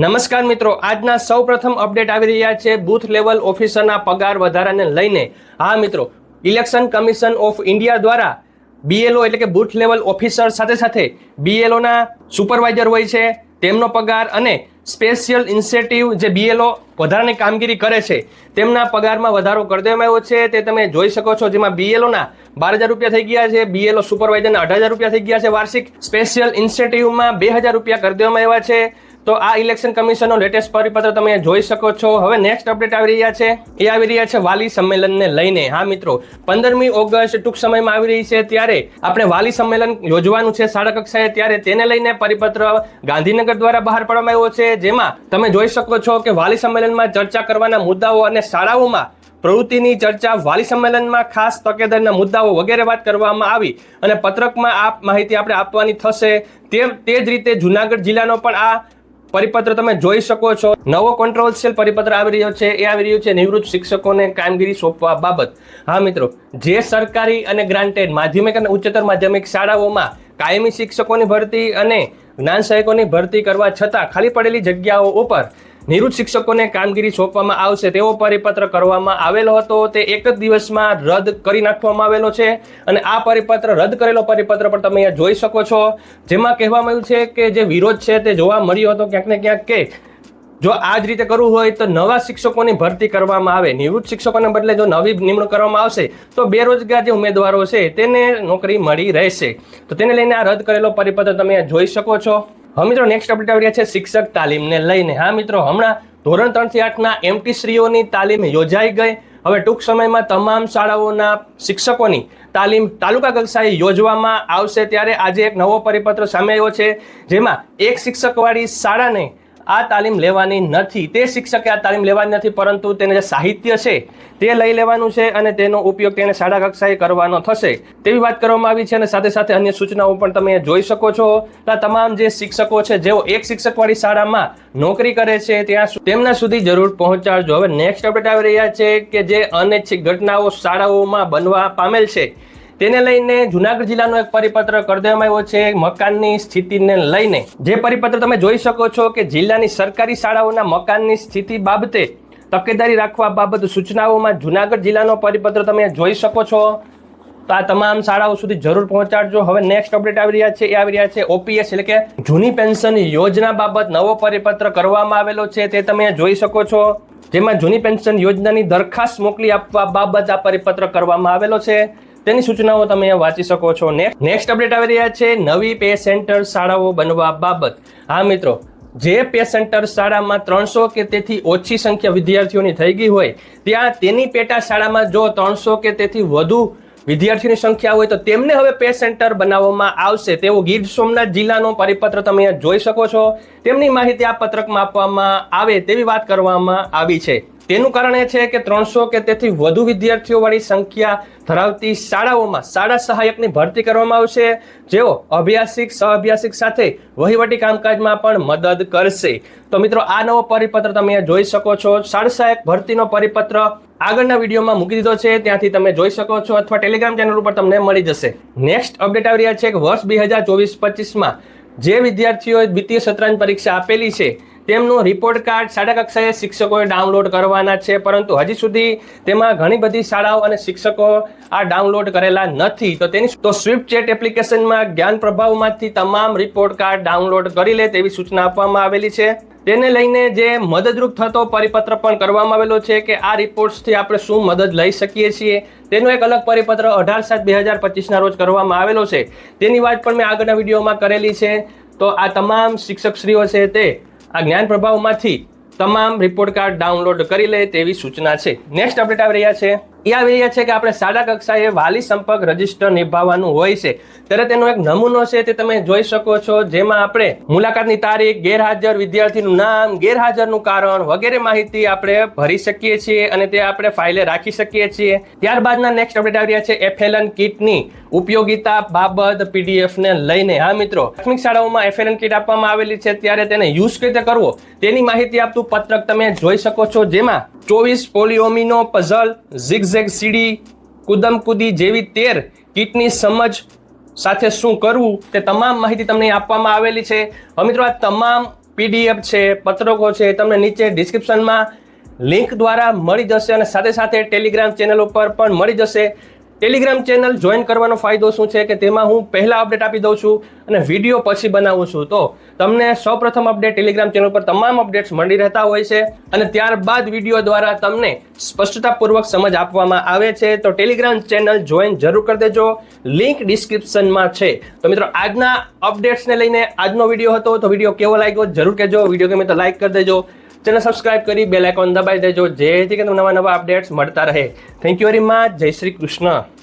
નમસ્કાર મિત્રો, આજના સૌ પ્રથમ અપડેટ આવી રહ્યા છે બૂથ લેવલ ઓફિસરના પગાર વધારાને લઈને. હા મિત્રો, ઇલેક્શન કમિશન ઓફ ઇન્ડિયા દ્વારા બીએલઓ એટલે કે બૂથ લેવલ ઓફિસર સાથે સાથે બીએલઓના સુપરવાઇઝર હોય છે, તેમનો પગાર અને સ્પેશિયલ ઇન્સેટિવ જે બીએલઓ વધારાની કામગીરી કરે છે, તેમના પગારમાં વધારો કરી દેવામાં આવ્યો છે. તે તમે જોઈ શકો છો જેમાં બીએલઓના બાર હજાર રૂપિયા થઈ ગયા છે બીએલઓ સુપરવાઇઝરના અઢાર હજાર રૂપિયા થઈ ગયા છે. વાર્ષિક સ્પેશિયલ ઇન્સેટિવમાં બે હજાર રૂપિયા કરી દેવામાં આવ્યા છે. તો આ ઇલેક્શન કમિશનનો લેટેસ્ટ પરિપત્ર તમે જોઈ શકો છો. હવે નેક્સ્ટ અપડેટ આવી રહ્યા છે. એ આવી રહ્યા છે વાલી સંમેલનને લઈને. હા, મિત્રો, પંદરમી ઓગસ્ટ ટૂંક સમયમાં આવી રહી છે ત્યારે આપણે વાલી સંમેલન યોજવાનું છે શાળા કક્ષાએ. ત્યારે તેને લઈને પરિપત્ર ગાંધીનગર દ્વારા બહાર પાડવામાં આવ્યો છે. જેમાં તમે જોઈ શકો છો કે વાલી સંમેલનમાં ચર્ચા કરવાના મુદ્દાઓ અને શાળાઓમાં પ્રવૃત્તિની ચર્ચા, વાલી સંમેલનમાં ખાસ તકેદારીના મુદ્દાઓ વગેરે વાત કરવામાં આવી અને પત્રકમાં આ માહિતી આપણે આપવાની થશે. તે તે જ રીતે જુનાગઢ જિલ્લાનો પણ આ પરિપત્ર તમે જોઈ શકો છો. નવો કંટ્રોલ પરિપત્ર આવી રહ્યો છે. એ આવી રહ્યું છે. નિવૃત્ત શિક્ષકોને કામગીરી સોંપવા બાબત. હા, મિત્રો, જે સરકારી અને ગ્રાન્ટેડ માધ્યમિક અને ઉચ્ચતર માધ્યમિક શાળાઓમાં કાયમી શિક્ષકોની ભરતી અને જ્ઞાન સહાયકોની ભરતી કરવા છતાં ખાલી પડેલી જગ્યાઓ ઉપર નિવૃત્ત શિક્ષકોને કામગીરી સોંપવામાં આવશે, તેવો પરિપત્ર કરવામાં આવેલો હતો. તે એક જ દિવસમાં રદ કરી નાખવામાં આવેલો છે. અને આ પરિપત્ર, રદ કરેલો પરિપત્ર પણ તમે અહીંયા જોઈ શકો છો. જેમાં કહેવામાં આવ્યું છે કે જે વિરોધ છે તે જોવા મળ્યો હતો ક્યાંક ને ક્યાંક કે જો આ જ રીતે કરવું હોય તો નવા શિક્ષકોની ભરતી કરવામાં આવે. નિવૃત્ત શિક્ષકોને બદલે જો નવી નિમણૂક કરવામાં આવશે તો બેરોજગાર જે ઉમેદવારો છે તેને નોકરી મળી રહેશે. તો તેને લઈને આ રદ કરેલો પરિપત્ર તમે જોઈ શકો છો. હવે મિત્રો નેક્સ્ટ અપડેટ આવી રહ્યા છે શિક્ષક તાલીમને લઈને. હા મિત્રો, હમણાં ધોરણ ત્રણથી આઠના એમટી શ્રીઓની તાલીમ યોજાઈ ગઈ. હવે ટૂંક સમયમાં તમામ શાળાઓના શિક્ષકોની તાલીમ તાલુકા કક્ષાએ યોજવામાં આવશે. ત્યારે આજે એક નવો પરિપત્ર સામે આવ્યો છે, જેમાં એક શિક્ષકવાળી શાળાને આ તાલીમ લેવાની નથી. તે શિક્ષકે આ તાલીમ લેવાની નથી, પરંતુ તેને જે સાહિત્ય છે, તે લઈ લેવાનું છે અને તેનો ઉપયોગ તેને શાળા કક્ષાએ કરવાનો થશે. તેવી વાત કરવામાં આવી છે અને સાથે સાથે અન્ય સૂચનાઓ પણ તમે જોઈ શકો છો. આ તમામ જે શિક્ષકો છે, જેઓ એક શિક્ષકવાળી શાળામાં નોકરી કરે છે, ત્યાં તેમના સુધી જરૂર પહોંચાડજો. હવે નેક્સ્ટ અપડેટ આવી રહ્યા છે કે જે અનૈચ્છિક ઘટનાઓ શાળાઓમાં બનવા પામેલ છે. તેને લઈને જુનાગઢ જિલ્લાનો એક પરિપત્ર કરી દેવામાં આવ્યો છે. મકાનની સ્થિતિને લઈને જે પરિપત્ર તમે જોઈ શકો છો કે જિલ્લાની સરકારી શાળાઓના મકાનની સ્થિતિ બાબતે તકેદારી રાખવા બાબત સૂચનાઓમાં જુનાગઢ જિલ્લાનો પરિપત્ર તમે જોઈ શકો છો. તો આ તમામ શાળાઓ સુધી જરૂર પહોંચાડજો. હવે નેક્સ્ટ અપડેટ આવી રહ્યા છે. એ આવી રહ્યા છે ઓપીએસ એટલે કે જૂની પેન્શન યોજના બાબત. નવો પરિપત્ર કરવામાં આવેલો છે. તે તમે જોઈ શકો છો. જેમાં જૂની પેન્શન યોજનાની દરખાસ્ત મોકલી આપવા બાબત આ પરિપત્ર કરવામાં આવેલો છે. તેની સૂચનાઓ તમે અહીંયા વાંચી શકો છો. નેક્સ્ટ અપડેટ આવી રહ્યા છે. નવી પે સેન્ટર શાળાઓ બનવા બાબત. હા, મિત્રો, જે પે સેન્ટર શાળામાં ત્રણસો કે તેથી ઓછી સંખ્યા વિદ્યાર્થીઓની થઈ ગઈ હોય, ત્યાં તેની પેટા શાળામાં જો ત્રણસો કે તેથી વધુ વિદ્યાર્થીઓની સંખ્યા હોય તો તેમને હવે પે સેન્ટર બનાવવામાં આવશે. તેવો ગીર સોમનાથ જિલ્લાનો પરિપત્ર તમે જોઈ શકો છો. તેમની માહિતી આ પત્રકમાં આપવામાં આવે તેવી વાત કરવામાં આવી છે. તેનું કારણ એ છે કે ત્રણસો કે તેથી વધુ વિદ્યાર્થીઓ વાળી સંખ્યા ધરાવતી શાળાઓમાં શાળા સહાયકની ભરતી કરવામાં આવશે. જેઓ અભ્યાસિક, સહઅભ્યાસિક સાથે વહીવટી કામકાજમાં પણ મદદ કરશે. તો મિત્રો, આ નવો પરિપત્ર તમે જોઈ શકો છો. શાળા સહાયક ભરતીનો પરિપત્ર આગળના વિડીયોમાં મૂકી દીધો છે. ત્યાંથી તમે જોઈ શકો છો અથવા ટેલિગ્રામ ચેનલ ઉપર તમને મળી જશે. નેક્સ્ટ અપડેટ આવી રહ્યા છે કે વર્ષ બે હજાર ચોવીસ પચીસમાં જે વિદ્યાર્થીઓએ દ્વિતીય સત્રાંત પરીક્ષા આપેલી છે તેમનું રિપોર્ટ કાર્ડ શાળા કક્ષાએ શિક્ષકોએ ડાઉનલોડ કરવાના છે, પરંતુ હજી સુધી તેમાં ઘણી બધી શાળાઓ અને શિક્ષકો આ ડાઉનલોડ કરેલા નથી. તો તેની તો સ્વિફ્ટ ચેટ એપ્લિકેશનમાં જ્ઞાન પ્રભાવમાંથી તમામ રિપોર્ટ કાર્ડ ડાઉનલોડ કરી લે તેવી સૂચના આપવામાં આવેલી છે. તેને લઈને જે મદદરૂપ થતો પરિપત્ર પણ કરવામાં આવેલો છે કે આ રિપોર્ટ્સથી આપણે શું મદદ લઈ શકીએ છીએ, તેનો એક અલગ પરિપત્ર અઢાર સાત બે હજાર પચીસના રોજ કરવામાં આવેલો છે. તેની વાત પણ મેં આગળના વિડીયોમાં કરેલી છે. તો આ તમામ શિક્ષકશ્રીઓ છે તે આ જ્ઞાન પ્રભાવમાંથી તમામ રિપોર્ટ કાર્ડ ડાઉનલોડ કરી લે તેવી સૂચના છે. નેક્સ્ટ અપડેટ આવી રહ્યા છે. એ આવી રહ્યા છે કે આપણે શાળા કક્ષાએ વાલી સંપર્ક રજિસ્ટર નિભાવવાનું હોય છે. ત્યારે તેનો એક નમૂનો છે તે તમે જોઈ શકો છો, જેમાં આપણે મુલાકાતની તારીખ, ગેરહાજર વિદ્યાર્થીનું નામ, ગેરહાજરનું કારણ વગેરે માહિતી આપણે ભરી શકીએ છીએ અને તે આપણે ફાઇલે રાખી શકીએ છીએ. ત્યારબાદના નેક્સ્ટ અપડેટ આવી રહ્યા છે. એફએલએન કિટની ઉપયોગિતા બાબત પીડીએફ ને લઈને. હા મિત્રો, પ્રાથમિક શાળાઓમાં એફએલએન કીટ આપવામાં આવેલી છે. ત્યારે તેને યુઝ કઈ રીતે કરવો? તેની માહિતી આપતું પત્રક તમે જોઈ શકો છો, જેમાં ચોવીસ પોલિયોમિનો પઝલ, ઝિગઝેગ સીડી કુદમ કુદી જેવી તેર કીટની સમજ સાથે શું કરવું તે તમામ માહિતી તમને આપવામાં આવેલી છે. હવે મિત્રો, આ તમામ પીડીએફ છે, પત્રકો છે તમને નીચે ડિસ્ક્રિપ્શનમાં લિંક દ્વારા મળી જશે અને સાથે સાથે ટેલિગ્રામ ચેનલ ઉપર પણ મળી જશે. ટેલિગ્રામ ચેનલ જોઈન કરવાનો ફાયદો શું છે કે તેમાં હું પહેલાં અપડેટ આપી દઉં છું અને વીડિયો પછી બનાવું છું. તો તમને સૌપ્રથમ અપડેટ ટેલિગ્રામ ચેનલ પર તમામ અપડેટ્સ મળી રહેતા હોય છે અને ત્યારબાદ વીડિયો દ્વારા તમને સ્પષ્ટતાપૂર્વક સમજ આપવામાં આવે છે. તો ટેલિગ્રામ ચેનલ જોઈન જરૂર કરી દેજો. લિંક ડિસ્ક્રિપ્શનમાં છે. તો મિત્રો, આજના અપડેટ્સને લઈને આજનો વીડિયો હતો. તો વીડિયો કેવો લાગ્યો? જરૂર કહેજો. વીડિયો ગમે તો લાઈક કરી દેજો. ચેનલ સબસ્ક્રાઇબ કરી બેલ આઇકોન દબાવી દેજો જેથી કે તમને નવા નવા અપડેટ્સ મળતા રહે. થેન્ક યુ વેરી મચ જય શ્રી કૃષ્ણ.